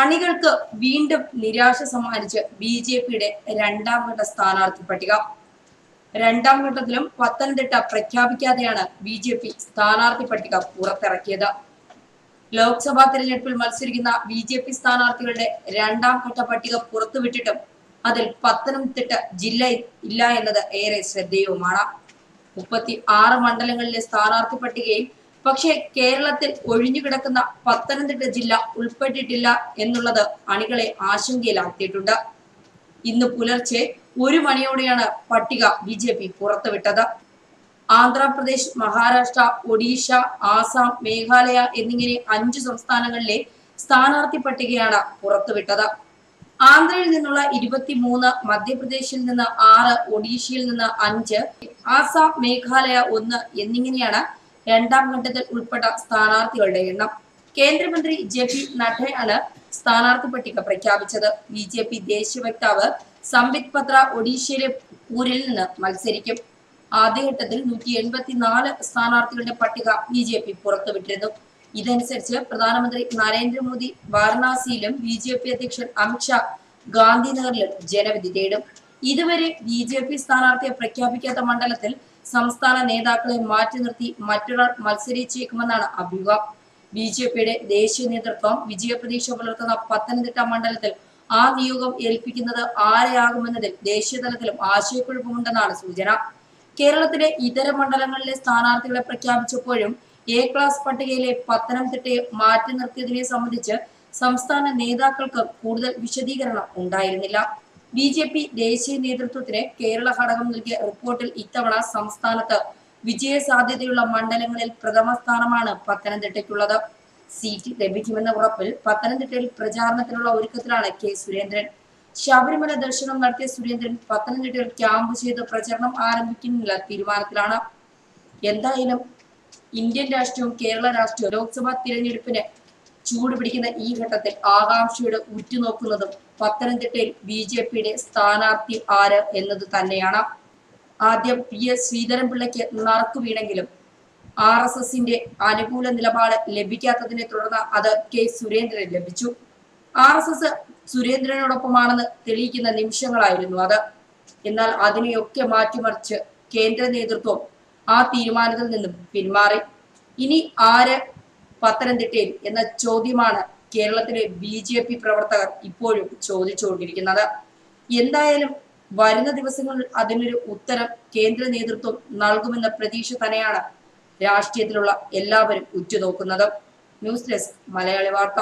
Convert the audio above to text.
അണികൾക്ക് വീണ്ടും നിരാശ സമ്മാനിച്ച് ബി ജെ പിയുടെ രണ്ടാം ഘട്ട സ്ഥാനാർത്ഥി പട്ടിക. രണ്ടാം ഘട്ടത്തിലും പത്തനംതിട്ട പ്രഖ്യാപിക്കാതെയാണ് ബി ജെ പി സ്ഥാനാർത്ഥി പട്ടിക പുറത്തിറക്കിയത്. ലോക്സഭാ തെരഞ്ഞെടുപ്പിൽ മത്സരിക്കുന്ന ബി ജെ പി സ്ഥാനാർത്ഥികളുടെ രണ്ടാം ഘട്ട പട്ടിക പുറത്തുവിട്ടിട്ടും അതിൽ പത്തനംതിട്ട ജില്ല ഇല്ല എന്നത് ഏറെ ശ്രദ്ധേയവുമാണ്. മുപ്പത്തി ആറ് മണ്ഡലങ്ങളിലെ സ്ഥാനാർത്ഥി പട്ടികയിൽ പക്ഷേ കേരളത്തിൽ ഒഴിഞ്ഞു കിടക്കുന്ന പത്തനംതിട്ട ജില്ല ഉൾപ്പെട്ടിട്ടില്ല എന്നുള്ളത് അണികളെ ആശങ്കയിലാക്കിയിട്ടുണ്ട് ഇന്ന് പുലർച്ചെ ഒരു മണിയോടെയാണ് പട്ടിക ബി ജെ പി പുറത്തുവിട്ടത്. ആന്ധ്രാപ്രദേശ് മഹാരാഷ്ട്ര ഒഡീഷ ആസാം മേഘാലയ എന്നിങ്ങനെ അഞ്ച് സംസ്ഥാനങ്ങളിലെ സ്ഥാനാർത്ഥി പട്ടികയാണ് പുറത്തുവിട്ടത്. ആന്ധ്രയിൽ നിന്നുള്ള ഇരുപത്തിമൂന്ന് മധ്യപ്രദേശിൽ നിന്ന് ആറ് ഒഡീഷയിൽ നിന്ന് അഞ്ച് ആസാം മേഘാലയ ഒന്ന് എന്നിങ്ങനെയാണ് രണ്ടാം ഘട്ടത്തിൽ ഉൾപ്പെട്ട സ്ഥാനാർത്ഥികളുടെ എണ്ണം. കേന്ദ്രമന്ത്രി ജെ പി നഡ്ഡയാണ് സ്ഥാനാർത്ഥി പട്ടിക പ്രഖ്യാപിച്ചത്. ബി ജെ പി ദേശീയ വക്താവ് സംബിത് പത്ര ഒഡീഷയിലെ പൂരിൽ നിന്ന് മത്സരിക്കും. ആദ്യഘട്ടത്തിൽ നൂറ്റി എൺപത്തിനാല് സ്ഥാനാർത്ഥികളുടെ പട്ടിക ബി ജെ പി പുറത്തുവിട്ടിരുന്നു. ഇതനുസരിച്ച് പ്രധാനമന്ത്രി നരേന്ദ്രമോദി വാരണാസിയിലും ബി ജെ പി അധ്യക്ഷൻ അമിത്ഷാ ഗാന്ധിനഗറിലും ജനവിധി തേടും. ഇതുവരെ ബി ജെ പി സ്ഥാനാർത്ഥിയെ പ്രഖ്യാപിക്കാത്ത മണ്ഡലത്തിൽ സംസ്ഥാന നേതാക്കളെ മാറ്റി നിർത്തി മറ്റൊരാൾ മത്സരിച്ചേക്കുമെന്നാണ് അഭ്യൂഹം ബി ജെ പിയുടെ ദേശീയ നേതൃത്വം വിജയപ്രതീക്ഷ പുലർത്തുന്ന പത്തനംതിട്ട മണ്ഡലത്തിൽ ആ നിയോഗം ഏൽപ്പിക്കുന്നത് ആരെയാകുമെന്നതിൽ ദേശീയ തലത്തിലും ആശയക്കുഴപ്പമുണ്ടെന്നാണ് സൂചന. കേരളത്തിലെ ഇതര മണ്ഡലങ്ങളിലെ സ്ഥാനാർത്ഥികളെ പ്രഖ്യാപിച്ചപ്പോഴും എ ക്ലാസ് പട്ടികയിലെ പത്തനംതിട്ടയെ മാറ്റി നിർത്തിയതിനെ സംബന്ധിച്ച് സംസ്ഥാന നേതാക്കൾക്ക് കൂടുതൽ വിശദീകരണം ഉണ്ടായിരുന്നില്ല. ബി ജെ പി ദേശീയ നേതൃത്വത്തിന് കേരള ഘടകം നൽകിയ റിപ്പോർട്ടിൽ ഇത്തവണ സംസ്ഥാനത്ത് വിജയ സാധ്യതയുള്ള മണ്ഡലങ്ങളിൽ പ്രഥമ സ്ഥാനമാണ് പത്തനംതിട്ടയ്ക്കുള്ളത്. സീറ്റ് ലഭിക്കുമെന്ന ഉറപ്പിൽ പത്തനംതിട്ടയിൽ പ്രചാരണത്തിനുള്ള ഒരുക്കത്തിലാണ് കെ സുരേന്ദ്രൻ. ശബരിമല ദർശനം നടത്തിയ സുരേന്ദ്രൻ പത്തനംതിട്ടയിൽ ക്യാമ്പ് ചെയ്ത് പ്രചരണം ആരംഭിക്കുന്നില്ല തീരുമാനത്തിലാണ്. എന്തായാലും ഇന്ത്യൻ രാഷ്ട്രീയവും കേരള രാഷ്ട്രീയവും ലോക്സഭാ തിരഞ്ഞെടുപ്പിന് ചൂട് പിടിക്കുന്ന ഈ ഘട്ടത്തിൽ ആകാംക്ഷയുടെ ഉറ്റുനോക്കുന്നതും പത്തനംതിട്ടയിൽ ബി ജെ പിയുടെ സ്ഥാനാർത്ഥി ആര് എന്നത് തന്നെയാണ്. ആദ്യം പി എസ് ശ്രീധരൻപിള്ളയ്ക്ക് നറുക്കു വീണെങ്കിലും ആർ എസ് എസിന്റെ അനുകൂല നിലപാട് ലഭിക്കാത്തതിനെ തുടർന്ന് അത് കെ സുരേന്ദ്രൻ ലഭിച്ചു. ആർ എസ് എസ് സുരേന്ദ്രനോടൊപ്പമാണെന്ന് തെളിയിക്കുന്ന നിമിഷങ്ങളായിരുന്നു അത്. എന്നാൽ അതിനെയൊക്കെ മാറ്റിമറിച്ച് കേന്ദ്ര നേതൃത്വം ആ തീരുമാനത്തിൽ നിന്നും പിന്മാറി. ഇനി ആര് പത്തനംതിട്ടയിൽ എന്ന ചോദ്യമാണ് കേരളത്തിലെ ബി ജെ പി പ്രവർത്തകർ ഇപ്പോഴും ചോദിച്ചുകൊണ്ടിരിക്കുന്നത്. എന്തായാലും വരുന്ന ദിവസങ്ങളിൽ അതിനൊരു ഉത്തരം കേന്ദ്ര നേതൃത്വം നൽകുമെന്ന പ്രതീക്ഷ തന്നെയാണ് രാഷ്ട്രീയത്തിലുള്ള എല്ലാവരും ഉറ്റുനോക്കുന്നത്. ന്യൂസ് ഡെസ്ക് മലയാളി വാർത്ത.